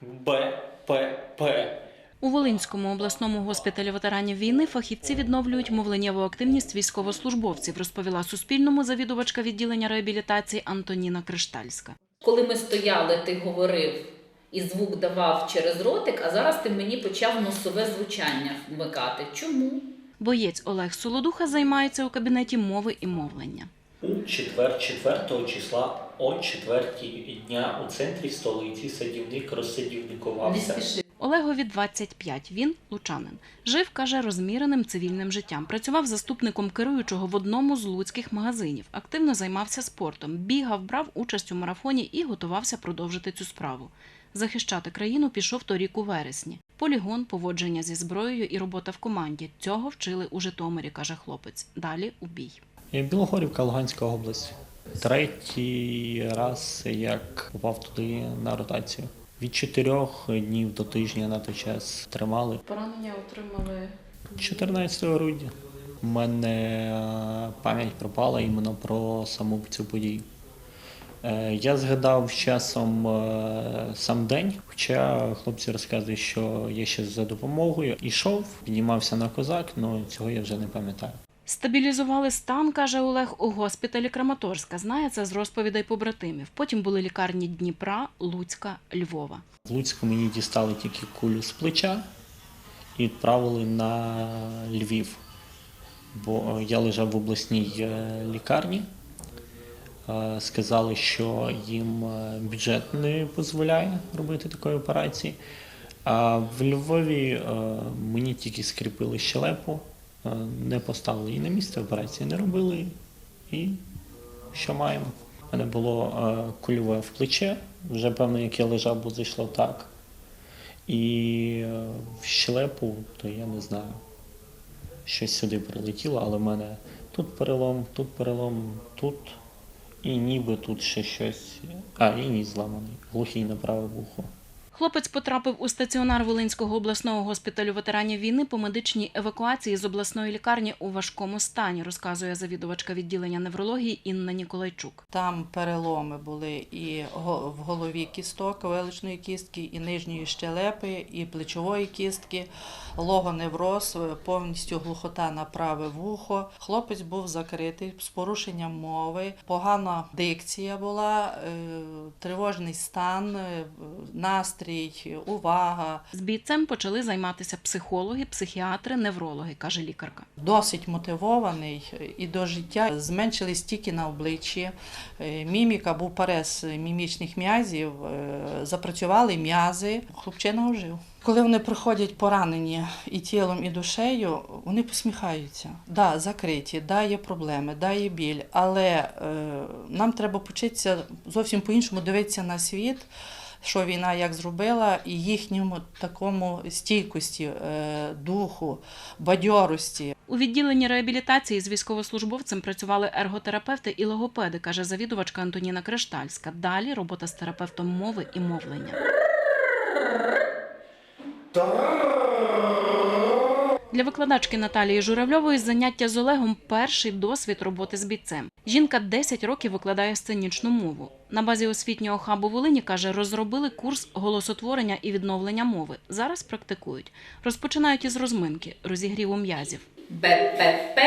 Б, П, П. У Волинському обласному госпіталі ветеранів війни фахівці відновлюють мовленнєву активність військовослужбовців, розповіла Суспільному завідувачка відділення реабілітації Антоніна Криштальська. Коли ми стояли, ти говорив і звук давав через ротик, а зараз ти мені почав носове звучання вмикати. Чому? Боєць Олег Солодуха займається у кабінеті мови і мовлення. У четвер, 4 числа о 4 дня у центрі столиці садівник розсадівникувався. Олегові 25, він лучанин. Жив, каже, розміреним цивільним життям. Працював заступником керуючого в одному з луцьких магазинів. Активно займався спортом, бігав, брав участь у марафоні і готувався продовжити цю справу. Захищати країну пішов торік у вересні. Полігон, поводження зі зброєю і робота в команді. Цього вчили у Житомирі, каже хлопець. Далі у бій. Білогорівка, Луганська область. Третій раз як попав туди на ротацію. Від чотирьох днів до тижня на той час тримали. Поранення отримали 14 грудня. У мене е, пам'ять пропала іменно про саму цю подію. Е, Я згадав з часом е, сам день, хоча хлопці розказують, що я ще за допомогою ішов, піднімався на козак, але цього я вже не пам'ятаю. Стабілізували стан, каже Олег, у госпіталі Краматорська. Знає це з розповідей побратимів. Потім були лікарні Дніпра, Луцька, Львова. В Луцьку мені дістали тільки кулю з плеча і відправили на Львів. Бо е, я лежав в обласній е, лікарні. Е, Сказали, що їм бюджет не дозволяє робити такої операції. А в Львові мені тільки скріпили щелепу, не поставили її на місце, операції не робили. І що маємо? У мене було е, кульове в плече, вже певно, як я лежав, бо зайшло так. І е, в щелепу, то я не знаю. Щось сюди прилетіло, але в мене тут перелом, тут перелом, тут. І ніби тут ще щось. А, і ніс зламаний, глухий на праве вухо. Хлопець потрапив у стаціонар Волинського обласного госпіталю ветеранів війни по медичній евакуації з обласної лікарні у важкому стані, розказує завідувачка відділення неврології Інна Ніколайчук. Там переломи були і в голові кісток, величної кістки, і нижньої щелепи, і плечової кістки, логоневроз, е, повністю глухота на праве вухо. Хлопець був закритий з порушенням мови, погана дикція була, е, тривожний стан, е, настрій, увага. З бійцем почали займатися психологи, психіатри, неврологи, каже лікарка. Досить мотивований і до життя зменшили стільки на обличчі. Е, Міміка був перес мімічних м'язів, е, запрацювали м'язи. Хлопчина ожив. Коли вони приходять поранені і тілом, і душею, вони посміхаються. Да, закриті, да, є проблеми, да, є біль, але е, нам треба почитися зовсім по-іншому дивитися на світ. Що війна як зробила, і їхньому такому стійкості, е, духу, бадьорості. У відділенні реабілітації з військовослужбовцем працювали ерготерапевти і логопеди, каже завідувачка Антоніна Криштальська. Далі робота з терапевтом мови і мовлення. Для викладачки Наталії Журавльової заняття з Олегом перший досвід роботи з бійцем. Жінка 10 років викладає сценічну мову. На базі освітнього хабу Волині каже, розробили курс голосотворення і відновлення мови. Зараз практикують. Розпочинають із розминки, розігріву м'язів. БПП,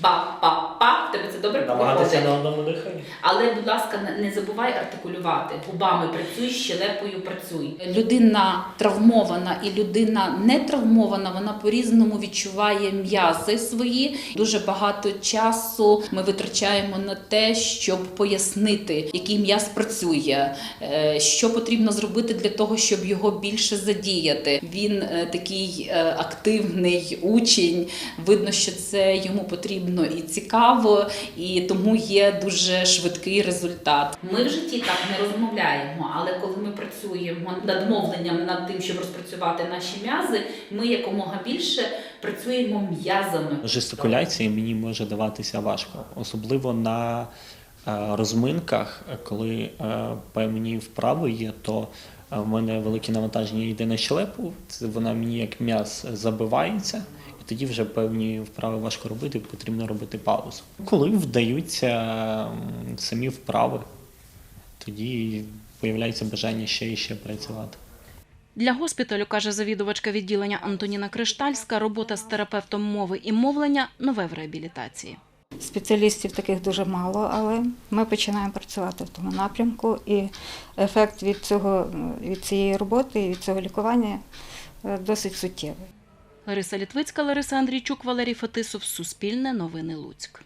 ба-па-па. Тебе це добре Намагатися на одному диханні. Але, будь ласка, не- не забувай артикулювати. Губами працюй, щелепою працюй. Людина травмована і людина не травмована, вона по-різному відчуває м'язи свої. Дуже багато часу ми витрачаємо на те, щоб пояснити, який м'яз працює, е, що потрібно зробити для того, щоб його більше задіяти. Він е, такий е, активний учень. Видно, що це йому потрібно і цікаво, і тому є дуже швидкий результат. Ми в житті так не розмовляємо, але коли ми працюємо над мовленням, над тим, щоб розпрацювати наші м'язи, ми якомога більше працюємо м'язами. Жестикуляція мені може даватися важко, особливо на е, розминках, коли е, певні вправи є, то е, в мене велике навантаження йде на щелепу, вона мені як м'яз забивається, тоді вже певні вправи важко робити, потрібно робити паузу. Коли вдаються самі вправи, тоді появляється бажання ще і ще працювати. Для госпіталю, каже завідувачка відділення Антоніна Криштальська, робота з терапевтом мови і мовлення нове в реабілітації. Спеціалістів таких дуже мало, але ми починаємо працювати в тому напрямку, і ефект від цього від цієї роботи і від цього лікування е, досить суттєвий. Лариса Літвицька, Лариса Андрійчук, Валерій Фетисов. Суспільне новини Луцьк.